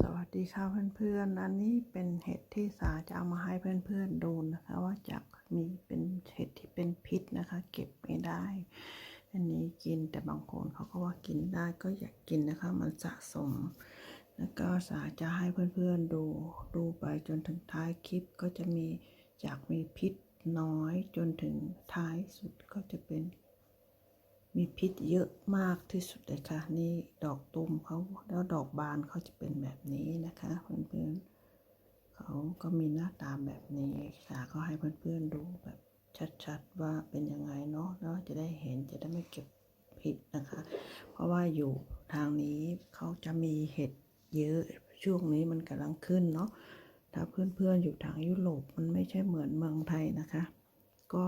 สวัสดีค่ะเพื่อนๆ อันนี้เป็นเห็ดที่สาจะเอามาให้เพื่อนๆดูนะคะ ว่าจากมีเป็นเห็ดที่เป็นพิษนะคะ เก็บไม่ได้ อันนี้กินแต่บางคนเขาก็ว่ากินได้ก็อยากกินนะคะ มันสะสม แล้วก็สาจะให้เพื่อนๆดูดูไปจนถึงท้ายคลิปก็จะมีจากมีพิษน้อยจนถึงท้ายสุดก็จะเป็น มีพิษเยอะมากที่สุดเลยค่ะ นี่ดอกตุ่มเขาแล้วดอกบานเขาจะเป็นแบบนี้นะคะ เพื่อนๆเขาก็มีหน้าตาแบบนี้ค่ะก็ให้เพื่อนๆดูแบบชัดๆว่าเป็นยังไงเนาะแล้วจะได้เห็นจะได้ไม่เก็บผิดนะคะ เพราะว่าอยู่ทางนี้เขาจะมีเห็ดเยอะช่วงนี้มันกำลังขึ้นเนาะถ้าเพื่อนๆอยู่ทางยุโรปมันไม่ใช่เหมือนเมืองไทยนะคะ ก็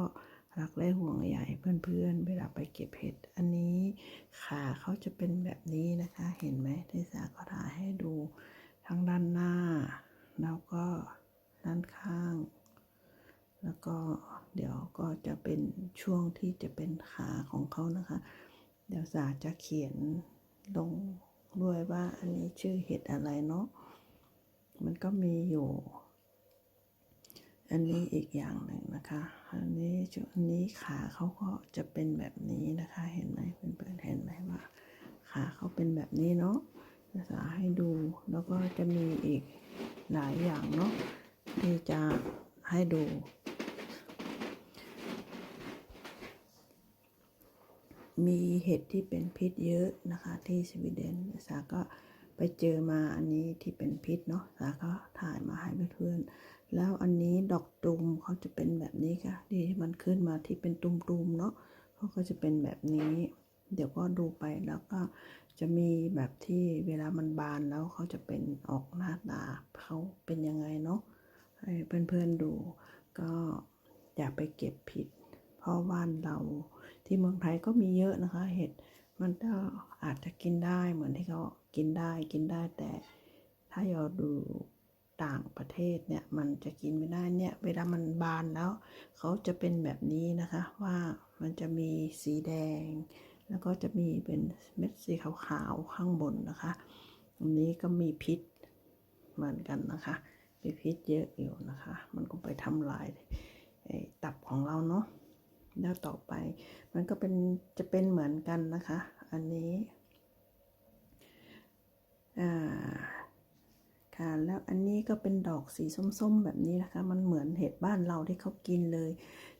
รักและห่วงใยเพื่อนๆ เวลาไปเก็บเห็ด อันนี้ขาเขาจะเป็นแบบนี้นะคะ เห็นไหมทีสาก็ถ่ายให้ดูทั้งด้านหน้า แล้วก็ด้านข้าง แล้วก็เดี๋ยวก็จะเป็นช่วงที่จะเป็นขาของเขานะคะ เดี๋ยวสาจะเขียนลงด้วยว่าอันนี้ชื่อเห็ดอะไรเนาะ มันก็มีอยู่ อันนี้อีกอย่างหนึ่งนะคะ อันนี้จุดอันนี้ขาเขาก็จะเป็นแบบนี้นะคะ เห็นไหมเพื่อนๆเห็นไหมว่า ขาเขาเป็นแบบนี้เนาะจะสาให้ดู แล้วก็จะมีอีกหลายอย่างเนาะที่จะให้ดู มีเห็ดที่เป็นพิษเยอะนะคะที่สวีเดนสาก็ ไปเจอมาอันนี้ที่เป็นพิษเนาะสาก็ถ่ายมาให้เพื่อนๆแล้วอันนี้ดอกตุ่มเขาจะเป็นแบบนี้ค่ะที่มันขึ้นมาที่เป็นตุ่มๆเนาะเขาก็จะเป็นแบบนี้ เดี๋ยวก็ดูไปแล้วก็จะมีแบบที่เวลามันบานแล้วเขาจะเป็นออกหน้าตาเขาเป็นยังไงเนาะให้เพื่อนๆดูก็อย่าไปเก็บผิด เพราะบ้านเราที่เมืองไทยก็มีเยอะนะคะเห็ด มันก็อาจจะกินได้เหมือนที่เขากินได้กินได้แต่ถ้าเราดูต่างประเทศเนี่ยมันจะกินไม่ได้เนี่ย เวลามันบานแล้วเขาจะเป็นแบบนี้นะคะว่ามันจะมีสีแดง แล้วก็จะมีเป็นเม็ดสีขาวๆข้างบนนะคะอันนี้ก็มีพิษเหมือนกันนะคะมีพิษเยอะอยู่นะคะ มันก็ไปทำลายตับของเราเนาะ แล้วต่อไป มันก็เป็นจะเป็นเหมือนกันนะคะ อันนี้อ่าค่ะแล้วอันนี้ก็เป็นดอกสีส้มๆ แบบนี้นะคะ มันเหมือนเห็ดบ้านเราที่เขากินเลย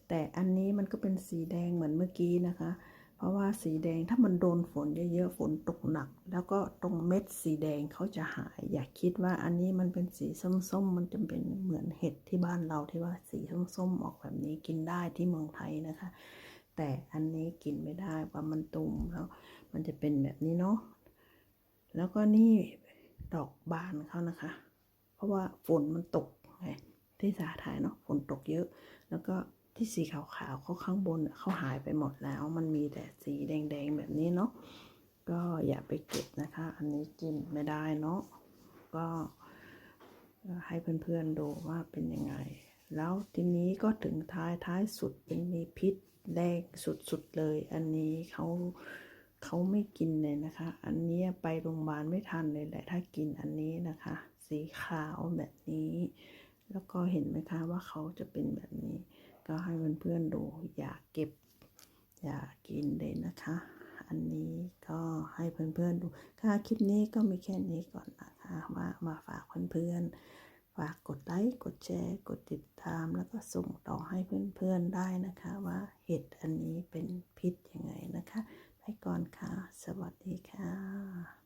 แต่อันนี้มันก็เป็นสีแดงเหมือนเมื่อกี้นะคะ ราะว่าสีแดงถ้ามันโดนฝนเยอะๆฝนตกหนัก แล้วก็ตรงเม็ดสีแดงเขาจะหาย อย่าคิดว่าอันนี้มันเป็นสีส้มๆ มันจะเป็นเหมือนเห็ดที่บ้านเราที่ว่าสีส้มๆออกแบบนี้กินได้ที่เมืองไทยนะคะ แต่อันนี้กินไม่ได้ว่ามันตุ่มแล้วมันจะเป็นแบบนี้เนาะแล้วก็นี่ดอกบานเขานะคะ เพราะว่าฝนมันตกไงที่สาถ่ายเนาะฝนตกเยอะแล้วก็ ที่สีขาวๆเขาข้างบนน่ะเขาหายไปหมดแล้ว มันมีแต่สีแดงๆแบบนี้เนาะก็อย่าไปเก็บนะคะ อันนี้กินไม่ได้เนาะก็ให้เพื่อนๆดูว่าเป็นยังไง แล้วทีนี้ก็ถึงท้ายท้ายสุดเป็นมีพิษแดงสุดๆเลย อันนี้เขาเขาไม่กินเลยนะคะ อันนี้ไปโรงพยาบาลไม่ทันเลยแหละถ้ากินอันนี้นะคะ สีขาวแบบนี้ แล้วก็เห็นไหมคะว่าเขาจะเป็นแบบนี้ ก็ให้เพื่อนๆดูอย่าเก็บ อย่ากินเลยนะคะ อันนี้ก็ให้เพื่อนๆดู ค่ะคลิปนี้ก็มีแค่นี้ก่อนนะคะมามาฝากเพื่อนๆฝากกดไลค์กดแชร์ กดติดตามแล้วก็ส่งต่อให้เพื่อนๆได้นะคะว่าเห็ดอันนี้เป็นพิษยังไงนะคะไปก่อนค่ะ สวัสดีค่ะ